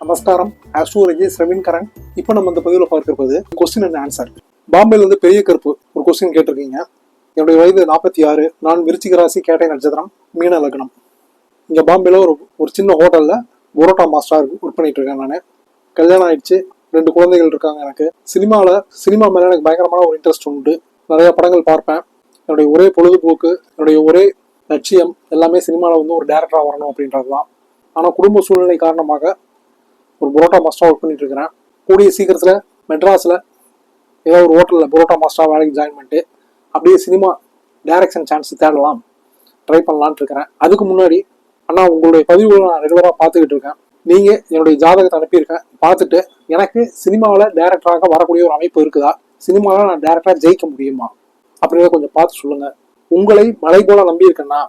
நமஸ்காரம். ஆஸ்ட்ரோலஜி ரவீன் கரன் இப்போ நம்ம இந்த பதிவில் பார்க்கிறது கொஸ்டின் அண்ட் ஆன்சர் பாம்பேல இருந்து பெரிய கருப்பு ஒரு கொஸ்டின் கேட்டிருக்கீங்க. என்னுடைய வயது நாற்பத்தி ஆறு. நான் விருச்சிக ராசி கேட்டை நட்சத்திரம் மீன லக்னம். இங்கே பாம்பேல ஒரு ஒரு சின்ன ஹோட்டலில் பரோட்டா மாஸ்டராக ஒர்க் பண்ணிட்டு இருக்கேன் நான். கல்யாணம் ஆயிடுச்சு. ரெண்டு குழந்தைகள் இருக்காங்க எனக்கு. சினிமாவில் சினிமா மேலே எனக்கு பயங்கரமான ஒரு இன்ட்ரெஸ்ட் உண்டு. நிறையா படங்கள் பார்ப்பேன். என்னுடைய ஒரே பொழுதுபோக்கு என்னுடைய ஒரே லட்சியம் எல்லாமே சினிமாவில் வந்து ஒரு டேரக்டராக வரணும் அப்படின்றது தான் ஆனால் குடும்ப சூழ்நிலை காரணமாக ஒரு புரோட்டா மாஸ்டராக ஒர்க் பண்ணிட்டு இருக்கிறேன். கூடிய சீக்கிரத்தில் மெட்ராஸில் ஏதோ ஒரு ஹோட்டலில் பரோட்டா மாஸ்டராக வேலைக்கு ஜாயின் பண்ணிட்டு அப்படியே சினிமா டைரக்ஷன் சான்ஸ் தேடலாம். ட்ரை பண்ணலான்ட்டு இருக்கிறேன். அதுக்கு முன்னாடி அண்ணா உங்களுடைய பதிவுகளை நான் ரெகுலராக பார்த்துக்கிட்டு இருக்கேன். நீங்கள் என்னுடைய ஜாதகத்தை அனுப்பியிருக்கேன். பார்த்துட்டு எனக்கு சினிமாவில் டைரக்டராக வரக்கூடிய ஒரு அமைப்பு இருக்குதா? சினிமாவில் நான் டைரக்டராக ஜெயிக்க முடியுமா? அப்படின்றத கொஞ்சம் பார்த்து சொல்லுங்கள் உங்களை மலை போல நம்பியிருக்கேன்னா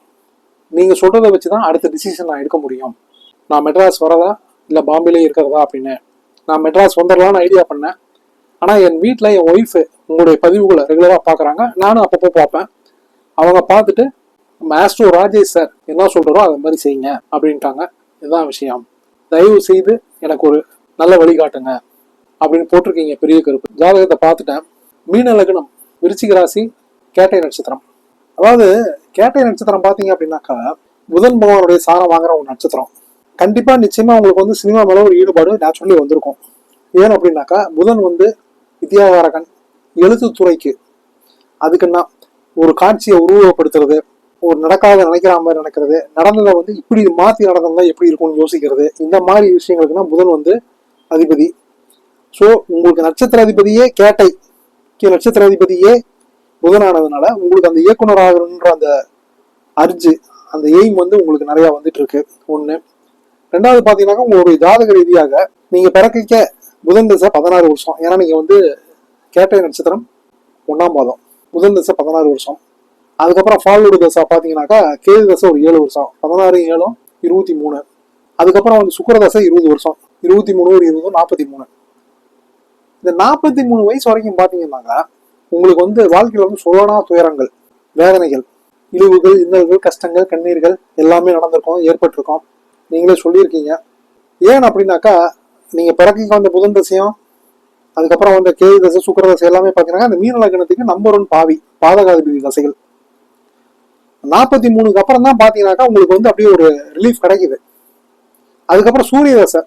நீங்கள் சொல்கிறத வச்சு தான் அடுத்த டிசிஷன் நான் எடுக்க முடியும். நான் மெட்ராஸ் வரதா இல்லை பாம்பேலே இருக்கிறதா அப்படின்னு. நான் மெட்ராஸ் வந்துடலாம்னு ஐடியா பண்ணேன். ஆனால் என் வீட்டில் என் ஒய்ஃபு உங்களுடைய பதிவுகளை ரெகுலராக பார்க்குறாங்க நானும் அப்பப்போ பார்ப்பேன். அவங்க பார்த்துட்டு நம்ம ஆஸ்ட்ரோ ராஜேஷ் சார் என்ன சொல்கிறாரோ அது மாதிரி செய்யுங்க அப்படின்ட்டாங்க. இதுதான் விஷயம். தயவு செய்து எனக்கு ஒரு நல்ல வழிகாட்டுங்க அப்படின்னு போட்டிருக்கீங்க பெரிய கருப்பு. ஜாதகத்தை பார்த்துட்டேன். மீன லக்னம் விருச்சிக ராசி கேட்டை நட்சத்திரம். அதாவது கேட்டை நட்சத்திரம் பார்த்தீங்க அப்படின்னாக்கா புதன் பகவானுடைய சாரம் வாங்குற ஒரு நட்சத்திரம். கண்டிப்பாக நிச்சயமாக உங்களுக்கு வந்து சினிமா மேலே ஒரு ஈடுபாடு நேச்சுரலி வந்திருக்கும். ஏன் அப்படின்னாக்கா புதன் வந்து வித்யாகாரகன் எழுத்துத்துறைக்கு அதுக்குன்னா ஒரு காட்சியை உருவகப்படுத்துறது ஒரு நடக்காத நினைக்கிற மாதிரி நடக்கிறது நடந்ததை வந்து இப்படி மாற்றி நடந்ததா எப்படி இருக்கும்னு யோசிக்கிறது இந்த மாதிரி விஷயங்களுக்குன்னா புதன் வந்து அதிபதி. ஸோ உங்களுக்கு நட்சத்திர அதிபதியே கேட்டை நட்சத்திர அதிபதியே புதனானதுனால உங்களுக்கு அந்த இயக்குனர் ஆகணுன்ற அந்த அர்ஜு அந்த எய்ம் வந்து உங்களுக்கு நிறையா வந்துட்டு இருக்கு. ஒன்று ரெண்டாவது பார்த்தீங்கன்னாக்கா உங்களுடைய ஜாதக ரீதியாக நீங்கள் பிறக்க புதன் திசை பதினாறு வருஷம். ஏன்னா நீங்கள் வந்து கேட்டை நட்சத்திரம் ஒன்றாம் பாதம். புதன் திசை பதினாறு வருஷம். அதுக்கப்புறம் ஃபாலோடு தசை பார்த்தீங்கன்னாக்கா கேது தசை ஒரு ஏழு வருஷம். பதினாறு ஏழும் இருபத்தி மூணு. அதுக்கப்புறம் வந்து சுக்கர தசை இருபது வருஷம். இருபத்தி மூணு ஒரு இருபது நாற்பத்தி மூணு. இந்த நாற்பத்தி மூணு வயசு வரைக்கும் பார்த்தீங்கன்னாக்கா உங்களுக்கு வந்து வாழ்க்கையில் வந்து சொல்லனா துயரங்கள் வேதனைகள் இழிவுகள் இன்னல்கள் கஷ்டங்கள் கண்ணீர்கள் எல்லாமே நடந்திருக்கும் ஏற்பட்டிருக்கும். நீங்களே சொல்லியிருக்கீங்க. ஏன் அப்படின்னாக்கா நீங்கள் பிறக்கிங்க வந்த புதன் தசையும் அதுக்கப்புறம் வந்த கேது தசை சுக்கர தசை எல்லாமே பார்த்தீங்கன்னா அந்த மீன லக்னத்துக்கு நம்பர் ஒன் பாவி பாதகாதிபதி தசைகள். நாற்பத்தி மூணுக்கு அப்புறம் தான் பார்த்தீங்கன்னாக்கா உங்களுக்கு வந்து அப்படியே ஒரு ரிலீஃப் கிடைக்குது. அதுக்கப்புறம் சூரிய தசை.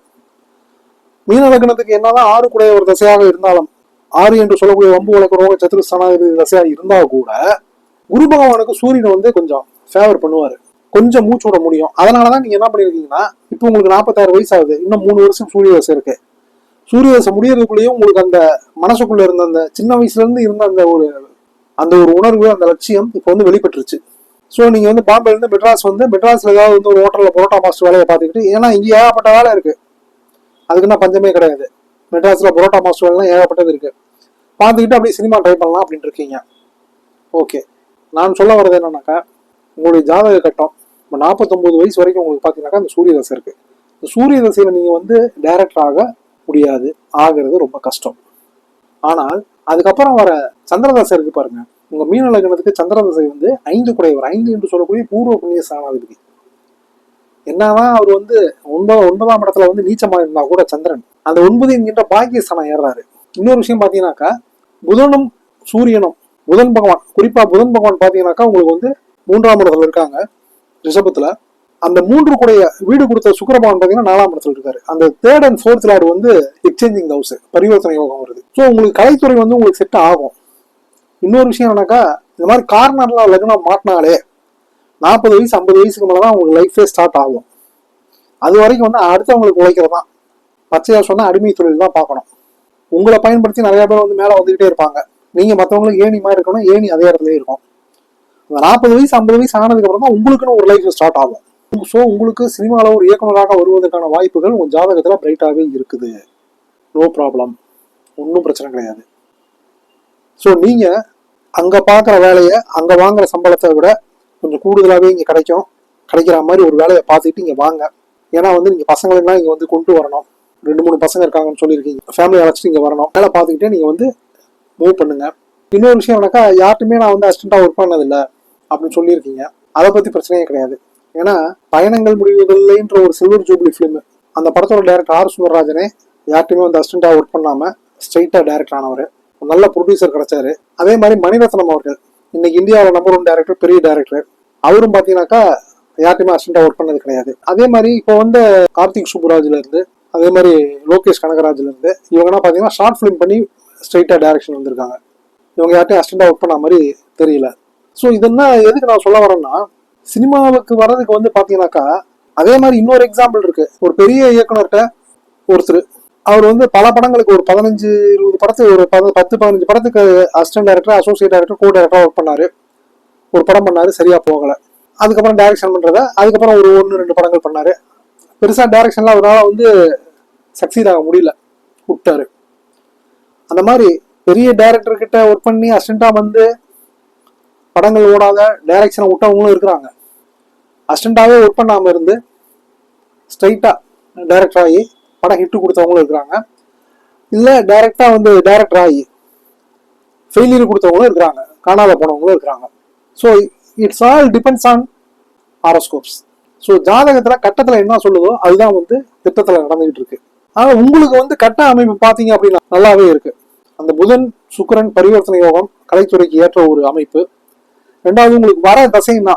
மீன லக்னத்துக்கு என்னதான் ஆறு கூடைய ஒரு தசையாக இருந்தாலும் ஆறு என்று சொல்லக்கூடிய வம்பு வழக்கு ரோக சத்துருஸ்தானாதிபதி தசையாக இருந்தால் கூட குரு பகவானுக்கு சூரியனை வந்து கொஞ்சம் ஃபேவர் பண்ணுவார். கொஞ்சம் மூச்சு விட முடியும். அதனாலதான் நீங்க என்ன பண்ணிருக்கீங்கன்னா இப்போ உங்களுக்கு நாற்பத்தாறு வயசு ஆகுது இன்னும் மூணு வருஷம் சூரிய தசை இருக்கு. சூரிய தசை முடியறதுக்குள்ளேயும் உங்களுக்கு அந்த மனசுக்குள்ள இருந்த அந்த சின்ன வயசுல இருந்து இருந்த அந்த ஒரு அந்த ஒரு உணர்வு அந்த லட்சியம் இப்போ வந்து வெளிப்பட்டுருச்சு. ஸோ நீங்கள் வந்து பாம்பேலேருந்து மெட்ராஸ் வந்து மெட்ராஸில் ஏதாவது வந்து ஒரு ஹோட்டலில் பரோட்டா மாஸ்டர் வேலையை பார்த்துக்கிட்டு ஏன்னா இங்கே ஏகப்பட்ட வேலை இருக்கு. அதுக்குன்னா பஞ்சமே கிடையாது. மெட்ராஸில் பரோட்டா மாஸ்டர் வேலைலாம் ஏகப்பட்டது இருக்குது பார்த்துக்கிட்டு அப்படியே சினிமா ட்ரை பண்ணலாம் அப்படின்னு இருக்கீங்க. ஓகே நான் சொல்ல வர்றது என்னன்னாக்கா உங்களுடைய ஜாதக கட்டம். இப்போ நாற்பத்தொம்பது வயசு வரைக்கும் உங்களுக்கு பார்த்தீங்கன்னாக்கா அந்த சூரிய தசை இருக்கு. இந்த சூரிய தசையில் நீங்க வந்து டைரக்டர் ஆக முடியாது. ஆகிறது ரொம்ப கஷ்டம். ஆனால் அதுக்கப்புறம் வர சந்திரதசை இருக்கு பாருங்க. உங்க மீன லக்னத்துக்கு சந்திரதசை வந்து ஐந்து குடையவர். ஐந்து என்று சொல்லக்கூடிய பூர்வ புண்ணிய சாணாதிபதி என்னதான் அவர் வந்து ஒன்பது ஒன்பதாம் இடத்துல வந்து நீச்சமா இருந்தா கூட சந்திரன். அந்த ஒன்பது என்கின்ற பாக்கியஸ்தானம் ஏறாரு இன்னொரு விஷயம் பாத்தீங்கன்னாக்கா புதனும் சூரியனும் புதன் பகவான் குறிப்பா புதன் பகவான் பாத்தீங்கன்னாக்கா உங்களுக்கு வந்து மூன்றாம் இடத்துல இருக்காங்க. ரிஷபத்துல அந்த மூன்று கூடைய வீடு கொடுத்த சுக்கிர பார்த்தீங்கன்னா நாலாம் இடத்துல இருக்காரு. அந்த தேர்ட் அண்ட் ஃபோர்த் லார்டு வந்து எக்ஸ்சேஞ்சிங் ஹவுஸ் பரிவர்த்தனை யோகம் வருது. ஸோ உங்களுக்கு கலைத்துறை வந்து உங்களுக்கு செட் ஆகும். இன்னொரு விஷயம் என்னன்னாக்கா இந்த மாதிரி கார்னர்லாம் லக்னம் மாட்டினாலே நாற்பது வயசு ஐம்பது வயசுக்கு மேலே தான் உங்களுக்கு லைஃபே ஸ்டார்ட் ஆகும். அது வரைக்கும் வந்து அடுத்தவங்களுக்கு உழைக்கிறது? தான் பச்சையாக சொன்னால் அடிமை தொழில் தான் பார்க்கணும். உங்களை பயன்படுத்தி நிறைய பேர் வந்து மேலே வந்துக்கிட்டே இருப்பாங்க. நீங்கள் மற்றவங்களுக்கு ஏணி மாதிரி இருக்கணும் ஏணி அதே இடத்துலயே இருக்கும். நாற்பது வயசு ஐம்பது வயசு ஆனதுக்கு அப்புறம் தான் உங்களுக்குன்னு ஒரு லைஃப் ஸ்டார்ட் ஆகும். ஸோ உங்களுக்கு சினிமாவில் ஒரு இயக்குநராக வருவதற்கான வாய்ப்புகள் உங்கள் ஜாதகத்தில் பிரைட்டாகவே இருக்குது. நோ ப்ராப்ளம் ஒன்றும் பிரச்சனை கிடையாது. ஸோ நீங்கள் அங்கே பார்க்குற வேலையை அங்கே வாங்குற சம்பளத்தை விட கொஞ்சம் கூடுதலாகவே இங்கே கிடைக்கும். கிடைக்கிற மாதிரி ஒரு வேலையை பார்த்துட்டு இங்கே வாங்க. ஏன்னா வந்து நீங்கள் பசங்களெல்லாம் இங்கே வந்து கொண்டு வரணும். ரெண்டு மூணு பசங்க இருக்காங்கன்னு சொல்லியிருக்கீங்க. ஃபேமிலி அழைச்சிட்டு இங்கே வரணும். வேலை பார்த்துக்கிட்டே நீங்கள் வந்து மூவ் பண்ணுங்க. இன்னொரு விஷயம் என்னக்கா யார்ட்டுமே நான் வந்து அசிஸ்டண்ட்டாக ஒர்க் பண்ணதில்லை. அப்படின்னு சொல்லியிருக்கீங்க. அதை பற்றி பிரச்சனையே கிடையாது. ஏன்னா பயணங்கள் முடிவுகள்ன்ற ஒரு சில்வர் ஜூப்ளி ஃபிலிம் அந்த படத்தோட டேரக்டர் ஆர் சுந்தரராஜனே யார்ட்டையுமே வந்து அசிஸ்டண்டாக ஒர்க் பண்ணாம ஸ்ட்ரைட்டா டேரக்டர் ஆனவர். ஒரு நல்ல ப்ரொடியூசர் கிடைச்சாரு. அதே மாதிரி மணிரத்னம் அவர்கள். இன்னைக்கு இந்தியாவில் நம்பர் ஒன் டேரக்டர் பெரிய டேரக்டர் அவரும் பார்த்தீங்கன்னாக்கா யார்ட்டையுமே அசிஸ்டண்டாக ஒர்க் பண்ணது கிடையாது. அதே மாதிரி இப்போ வந்து கார்த்திக் சுப்புராஜ்ல இருந்து அதே மாதிரி லோகேஷ் கனகராஜ்ல இருந்து இவங்கன்னா பார்த்தீங்கன்னா ஷார்ட் ஃபிலிம் பண்ணி ஸ்ட்ரைட்டா டேரக்ஷன் வந்திருக்காங்க. இவங்க யார்ட்டையும் அசிஸ்டண்டாக ஒர்க் பண்ண மாதிரி தெரியல. ஸோ இதென்ன எதுக்கு நான் சொல்ல வரேன்னா சினிமாவுக்கு வர்றதுக்கு வந்து பார்த்தீங்கன்னாக்கா அதே மாதிரி இன்னொரு எக்ஸாம்பிள் இருக்கு. ஒரு பெரிய இயக்குனர்கிட்ட ஒருத்தர் அவர் வந்து பல படங்களுக்கு ஒரு பதினஞ்சு இருபது படத்துக்கு ஒரு பத்து பதினஞ்சு படத்துக்கு assistant director associate director co director work பண்ணாரு. ஒரு படம் பண்ணாரு சரியா போகலை. அதுக்கப்புறம் டைரக்ஷன் பண்ணுறத அதுக்கப்புறம் ஒரு ஒன்று ரெண்டு படங்கள் பண்ணாரு. பெருசாக டைரக்ஷன்லாம் அவரால் வந்து சக்சீட் ஆக முடியல. விட்டாரு. அந்த மாதிரி பெரிய டேரக்டர்கிட்ட ஒர்க் பண்ணி அசிஸ்டண்ட்டாக வந்து படங்கள் ஓடாத டைரக்ஷனை விட்டவங்களும் இருக்கிறாங்க. அசிஸ்டண்ட்டாகவே ஒர்க் பண்ணாமல் இருந்து ஸ்ட்ரைட்டாக டைரக்டர் ஆகி படம் ஹிட்டு கொடுத்தவங்களும் இருக்கிறாங்க. இல்லை டைரக்டா வந்து டைரக்டர் ஆகி ஃபெயிலியர் கொடுத்தவங்களும் இருக்கிறாங்க. காணாத போனவங்களும் இருக்கிறாங்க. So it's all depends on horoscopes so ஜாதகத்தில் கட்டத்தில் என்ன சொல்லுதோ அதுதான் வந்து திட்டத்தில் நடந்துகிட்டு இருக்கு. ஆனால் உங்களுக்கு வந்து கட்ட அமைப்பு பார்த்தீங்க அப்படின்னா நல்லாவே இருக்கு. அந்த புதன் சுக்கரன் பரிவர்த்தனை யோகம் கலைத்துறைக்கு ஏற்ற ஒரு அமைப்பு. ரெண்டாவது உங்களுக்கு வர தசைன்னா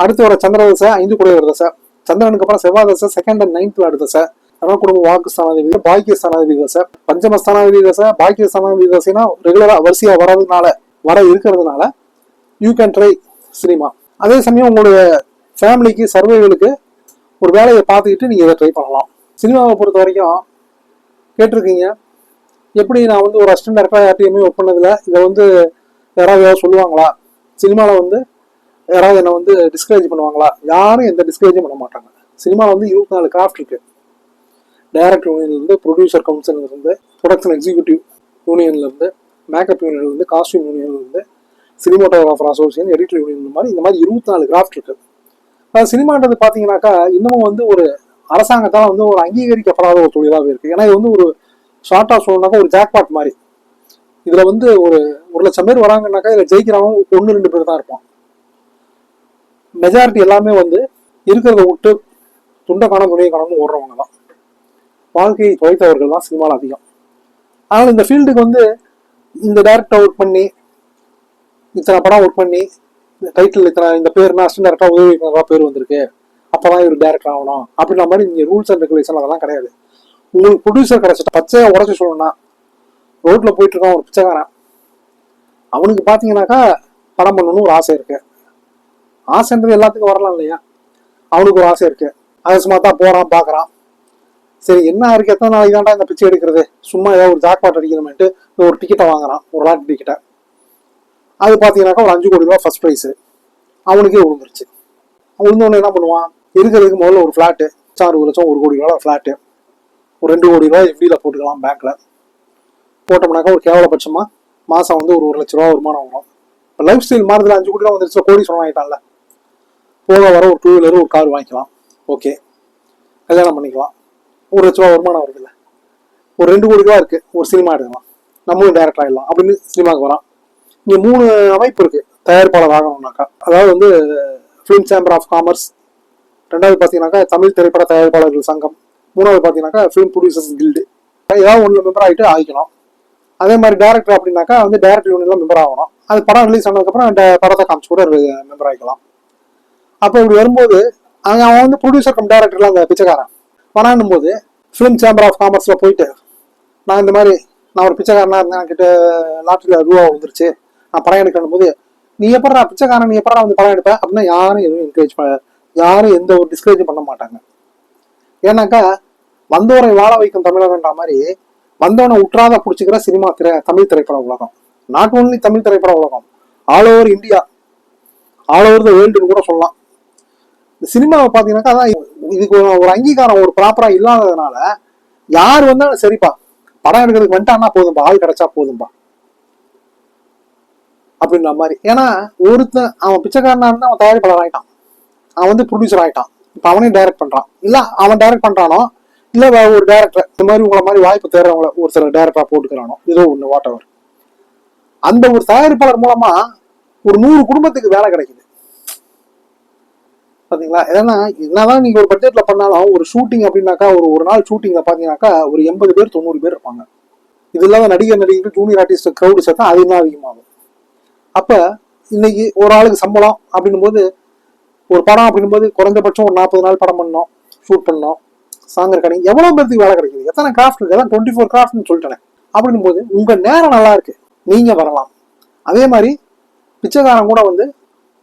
அடுத்து வர சந்திர தசை ஐந்து குடையவர் தசை. சந்திரனுக்கு அப்புறம் செவ்வாய் தசை செகண்ட் அண்ட் நைன்த் வேர்டு தசை. அதனால குடும்ப வாக்கு ஸ்தானாதிபதி பாக்கிய ஸ்தானாதிபதி தசை. பஞ்சம ஸ்தானாதிபதி தசை பாக்கிய ஸ்தானாதிபதி தசைனா ரெகுலரா வரிசையா வர்றதுனால வர இருக்கிறதுனால யூ கேன் ட்ரை சினிமா அதே சமயம் உங்களுடைய ஃபேமிலிக்கு சர்வைகளுக்கு ஒரு வேலையை பார்த்துக்கிட்டு நீங்கள் இதை ட்ரை பண்ணலாம். சினிமாவை பொறுத்த வரைக்கும் கேட்டிருக்கீங்க. எப்படி நான் வந்து ஒரு அசிஸ்டன்ட் டேரக்டராக யார்ட்டையுமே ஒர்க் பண்ணதில்ல. இதை வந்து யாராவது ஏதாவது சொல்லுவாங்களா? சினிமாவில் வந்து யாராவது என்னை வந்து டிஸ்கரேஜ் பண்ணுவாங்களா? யாரும் எந்த டிஸ்கரேஜும் பண்ண மாட்டாங்க. சினிமா வந்து இருபத்தி நாலு கிராஃப்ட் இருக்கு. டைரக்டர் யூனியன்லேருந்து ப்ரொடியூசர் கவுன்சிலிருந்து ப்ரொடக்ஷன் எக்ஸிக்யூட்டிவ் யூனியன்லேருந்து மேக்கப் யூனியன்லேருந்து காஸ்டியூம் யூனியன்லேருந்து சினிமாட்டோகிராஃபர் அசோசியேஷன் எடிட்டர் யூனியன் மாதிரி இந்த மாதிரி இருபத்தி நாலு கிராஃப்ட் இருக்கு. அது சினிமான்றது பார்த்தீங்கன்னாக்கா இன்னமும் வந்து ஒரு அரசாங்கத்தால் வந்து ஒரு அங்கீகரிக்கப்படாத ஒரு தொழிலாகவே இருக்குது ஏன்னா இது வந்து ஒரு ஷார்ட்டாக சொல்லணும்னாக்கா ஒரு ஜாக்பாட் மாதிரி. இதுல வந்து ஒரு ஒரு லட்சம் பேர் வராங்கன்னாக்கா இதுல ஜெயிக்கிறவன் ஒன்று ரெண்டு பேர் தான் இருப்பான் மெஜாரிட்டி எல்லாமே வந்து இருக்கிறத விட்டு துண்டை காணும் துணியை காணும்னு ஓடுறவங்க தான். வாழ்க்கையை தொலைத்தவர்கள் தான் சினிமாவில் அதிகம். ஆனால் இந்த ஃபீல்டுக்கு வந்து இந்த டேரக்டர் ஒர்க் பண்ணி இத்தனை படம் ஒர்க் பண்ணி டைட்டில் இத்தனை இந்த பேர்னா அசிஸ்டன்ட் டேரக்டராக உதவி இயக்குனரா பேர் வந்திருக்கு. அப்போ தான் இவர் டேரக்டர் ஆகணும். அப்படின்ற மாதிரி நீங்கள் ரூல்ஸ் அண்ட் ரெகுலேஷன் அதெல்லாம் கிடையாது. உங்களுக்கு ப்ரொடியூசர் கிடைச்சிட்டு பச்சையாக உடச்சி சொல்லணும்னா ரோட்ல போயிட்டு இருக்கான் ஒரு பிச்சைக்காரன். அவனுக்கு பாத்தீங்கன்னாக்கா படம் பண்ணணும்னு ஒரு ஆசை இருக்கு. ஆசைன்றது எல்லாத்துக்கும் வரலாம் இல்லையா? அவனுக்கு ஒரு ஆசை இருக்கு. அதை சும்மா தான் போறான் பாக்குறான். சரி என்ன இருக்கு? எத்தனை நாளைக்கு தான்டா இந்த பிச்சை எடுக்கிறது? சும்மா ஏதாவது ஒரு ஜாக்பாட் அடிக்கணுமேட்டு ஒரு டிக்கெட்டை வாங்குறான். ஒரு லாட் டிக்கெட்டை அது பார்த்தீங்கன்னாக்கா ஒரு அஞ்சு கோடி ரூபா ஃபர்ஸ்ட் ப்ரைஸ் அவனுக்கே விழுந்துருச்சு விழுந்தோடனே என்ன பண்ணுவான்? இருக்கிறதுக்கு முதல்ல ஒரு ஃப்ளாட்டு அறுபது லட்சம் ஒரு கோடி ரூபா ஃப்ளாட்டு ஒரு ரெண்டு கோடி ரூபா எஃப்டியில் போட்டுக்கலாம் பேங்க்ல போட்டோம்னாக்கா ஒரு கேவலபட்சமா மாசம் வந்து ஒரு ஒரு லட்ச ரூபா வருமானம் வரும். இப்போ லைஃப் ஸ்டைல் மாறுதல் அஞ்சு கோடி ரூபா வந்துருச்சு கோடி சொன்ன ஆகிட்டான்ல போக வர ஒரு டூ வீலர் ஒரு கார் வாங்கிக்கலாம். ஓகே கல்யாணம் பண்ணிக்கலாம். ஒரு லட்ச ரூபா வருமானம் வருதுல்ல. ஒரு ரெண்டு கோடி ரூபா இருக்கு. ஒரு சினிமா எடுக்கலாம். நம்மளும் டேரக்டர் ஆகிடலாம் அப்படின்னு சினிமாவுக்கு வரான். இங்கே மூணு அமைப்பு இருக்கு. தயாரிப்பாளர் ஆகணும்னாக்கா அதாவது வந்து ஃபிலிம் சேம்பர் ஆஃப் காமர்ஸ் ரெண்டாவது பார்த்தீங்கன்னாக்கா தமிழ் திரைப்பட தயாரிப்பாளர்கள் சங்கம். மூணாவது பார்த்தீங்கன்னாக்கா ஃபிலிம் ப்ரொடியூசர்ஸ் கில்டு ஏதாவது ஒன்று மெம்பர் ஆகிட்டு ஆகிக்கணும் அதே மாதிரி டேரக்டர் அப்படின்னாக்கா வந்து டேரக்டர் யூனியன்ல மெம்பர் ஆகணும். அது படம் ரிலீஸ் ஆனதுக்கப்புறம் அந்த படத்தை காமிச்சு கூட மெம்பர் ஆகிக்கலாம் அப்போ இப்படி வரும்போது அங்க அவன் வந்து ப்ரொடியூசர் கம் டேரக்டர்லாம் அந்த பிச்சைக்காரன். வரான்னும் போது ஃபிலிம் சேம்பர் ஆஃப் காமர்ஸில் போயிட்டு நான் இந்த மாதிரி நான் ஒரு பிச்சைக்காரனாக இருந்தேன் என்கிட்ட லாட்டரியில் ரூபா வந்துருச்சு நான் படம் எடுக்கணும் போது நீ எப்படா பிச்சைக்காரன் நீ எப்படா வந்து படம் எடுப்பேன் அப்படின்னா யாரும் எதுவும் என்கரேஜ் பண்ண யாரும் எந்த ஒரு டிஸ்கரேஜும் பண்ண மாட்டாங்க. ஏன்னாக்கா வந்தோரை வாழ வைக்கும் தமிழகன்ற மாதிரி வந்தவனை உற்றாத பிடிச்சிக்கிற சினிமா திரை தமிழ் திரைப்பட உலகம். நாட் ஓன்லி தமிழ் திரைப்பட உலகம் all over India all over the வேர்ல்டுன்னு கூட சொல்லலாம். இந்த சினிமாவை பார்த்தீங்கன்னாக்கா அதான் இதுக்கு ஒரு அங்கீகாரம் ஒரு ப்ராப்பரா இல்லாததுனால யார் வந்தாலும் சரிப்பா படம் எடுக்கிறதுக்கு வந்துட்டான்னா போதும்பா ஆள் கிடைச்சா போதும்பா. அப்படின்ற மாதிரி. ஏன்னா ஒருத்தன் அவன் பிச்சைக்காரனா இருந்தா அவன் தயாரிப்பாளர் ஆயிட்டான். அவன் வந்து ப்ரொடியூசர் ஆயிட்டான். இப்போ அவனே டைரக்ட் பண்றான். இல்ல அவன் டைரக்ட் பண்றானோ இல்லை ஒரு டேரக்டர் இந்த மாதிரி உங்களை மாதிரி வாய்ப்பு தேடுறவங்கள ஒரு சில டேரக்டரா போட்டுக்கிறானோ ஏதோ ஒன்று வாட் எவர் அந்த ஒரு தயாரிப்பாளர் மூலமா ஒரு நூறு குடும்பத்துக்கு வேலை கிடைக்குது. பாத்தீங்களா? ஏன்னா என்னதான் நீங்க ஒரு பட்ஜெட்ல பண்ணாலும் ஒரு ஷூட்டிங் அப்படின்னாக்கா ஒரு ஒரு நாள் ஷூட்டிங்ல பாத்தீங்கன்னாக்கா ஒரு எண்பது பேர் தொண்ணூறு பேர் இருப்பாங்க. இது இல்லாத நடிகர் நடிகர்கள் ஜூனியர் ஆர்டிஸ்ட் க்ரௌடு சேர்த்தா அது இன்னும் அதிகமாகும். அப்ப இன்னைக்கு ஒரு ஆளுக்கு சம்பளம் அப்படின்னும் போது ஒரு படம் அப்படின்னும் போது குறைஞ்சபட்சம் ஒரு நாற்பது நாள் படம் பண்ணோம் ஷூட் பண்ணோம். சாங் ரெக்கார்டிங் எவ்வளோ பேருக்கு வேலை கிடைக்குது? எத்தனை கிராஃப்ட் இருக்குது அதான் டுவெண்ட்டி ஃபோர் கிராஃப்ட்னு சொல்லிட்டேன். அப்படின்னும் போது உங்கள் நேரம் நல்லா இருக்கு. நீங்க வரலாம். அதே மாதிரி பிச்சைக்காரன் கூட வந்து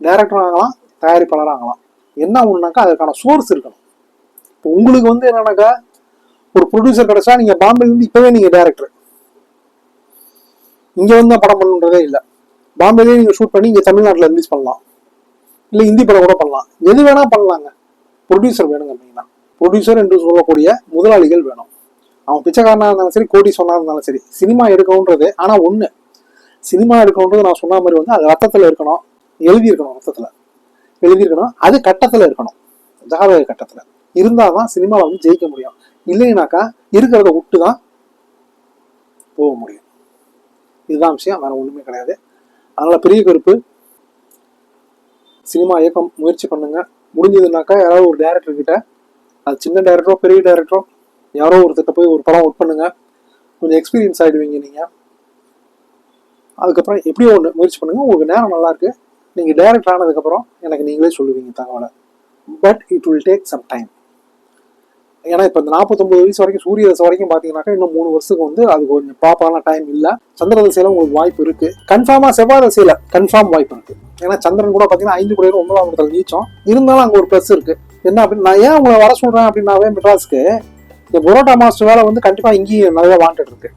டேரக்டர் ஆகலாம் தயாரிப்பாளர் ஆகலாம். என்ன ஒண்ணுனாக்கா அதுக்கான சோர்ஸ் இருக்கணும். இப்போ உங்களுக்கு வந்து என்னன்னாக்கா ஒரு ப்ரொடியூசர் கிடைச்சா நீங்க பாம்பேலேருந்து இருந்து நீங்கள் நீங்க இங்கே வந்து படம் பண்ணுன்றதே இல்லை. பாம்பேலயே நீங்க ஷூட் பண்ணி இங்கே தமிழ்நாட்டில் ரிலீஸ் பண்ணலாம். இல்லை ஹிந்தி படம் கூட பண்ணலாம். எது வேணால் பண்ணலாங்க. ப்ரொடியூசர் வேணுங்க அப்படின்னா ப்ரொடியூசர் என்று சொல்லக்கூடிய முதலாளிகள் வேணும். அவன் பிச்சைக்காரனாக இருந்தாலும் சரி கோடி சொன்னா இருந்தாலும் சரி சினிமா எடுக்கணுன்றது ஆனால் ஒன்று சினிமா எடுக்கணுன்றது நான் சொன்ன மாதிரி வந்து அது ரத்தத்தில் இருக்கணும். எழுதியிருக்கணும் ரத்தத்தில். எழுதியிருக்கணும். அது கட்டத்தில் இருக்கணும். ஜாதக கட்டத்தில். இருந்தால் தான் சினிமாவில் வந்து ஜெயிக்க முடியும். இல்லைனாக்கா இருக்கிறத விட்டு தான் போக முடியும். இதுதான் விஷயம். வேறு ஒன்றுமே கிடையாது. அதனால் பெரிய கருப்பு சினிமா இயக்கம் முயற்சி பண்ணுங்க. முடிஞ்சதுனாக்கா யாராவது ஒரு டேரக்டர்கிட்ட அது சின்ன டேரக்டரோ பெரிய டேரக்டரோ யாரோ ஒருத்தட்ட போய் ஒரு படம் ஒர்க் பண்ணுங்க. கொஞ்சம் எக்ஸ்பீரியன்ஸ் ஆகிடுவீங்க நீங்கள் அதுக்கப்புறம் எப்படியோ ஒன்று முயற்சி பண்ணுங்கள் உங்களுக்கு நேரம் நல்லாயிருக்கு நீங்கள் நீங்க ஆனதுக்கப்புறம் எனக்கு நீங்களே சொல்லுவீங்க தகவலை. But it will take some time ஏன்னா இப்போ இந்த நாற்பத்தொம்பது வயசு வரைக்கும் சூரிய தசை வரைக்கும் பார்த்தீங்கன்னாக்கா இன்னும் மூணு வருஷத்துக்கு வந்து அது கொஞ்சம் ப்ராப்பரான டைம் இல்லை. சந்திர தசையில உங்களுக்கு வாய்ப்பு இருக்கு. கன்ஃபார்மாக செவ்வாய் தசையில் கன்ஃபார்ம் வாய்ப்பு இருக்கு. ஏன்னா சந்திரன் கூட பார்த்தீங்கன்னா ஐந்து குடையில ஒன்பதாம் இடத்துல நீச்சம். இருந்தாலும் அங்கே ஒரு ப்ளஸ் இருக்கு. என்ன அப்படின்னு நான் ஏன் உங்களை வர சொல்கிறேன் அப்படின்னாவே மெட்ராஸ்க்கு இந்த பரோட்டா மாஸ்டர் வேலை வந்து கண்டிப்பாக இங்கேயும் நிறைய வாண்டட் இருக்கு.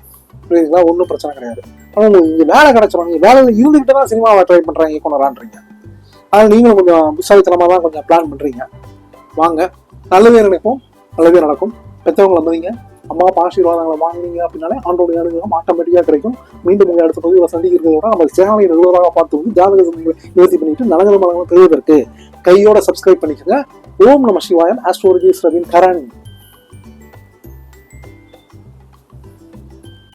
புரியுதுங்களா? ஒன்றும் பிரச்சனை கிடையாது. ஆனால் உங்களுக்கு இங்கே வேலை கிடைச்சிடும் நீங்கள் வேலையில் இருந்துக்கிட்டே தான் சினிமாவை ட்ரை பண்ணுறாங்க இயக்குனரான்றீங்க. அதனால் நீங்களும் கொஞ்சம் புத்தாலித்தனமாக தான் கொஞ்சம் பிளான் பண்ணுறீங்க வாங்க. நல்லதே நினைப்போம் நல்லதே நடக்கும். பெற்றவங்களை மதிங்க அம்மா பாசிர்வாதங்களை ஆசீர்வாதங்களை வாங்குனீங்க அப்படின்னாலே ஆண்டோடைய அனுகிரகம் ஆட்டோமேட்டிக்காக கிடைக்கும். மீண்டும் உங்கள் அடுத்த பகுதியில் சந்திக்கிறதோட விட நம்ம சேனலை ரெகுலராக பார்த்து வந்து ஜாதக சந்தைகளை நிவர்த்தி பண்ணிட்டு நலங்கள் மலங்களும் பெறுவதற்கு கையோட சப்ஸ்கிரைப் பண்ணிக்கோங்க. ஓம் நம சிவாயன் ஆஸ்ட்ரோலஜி ரவீன் கரண்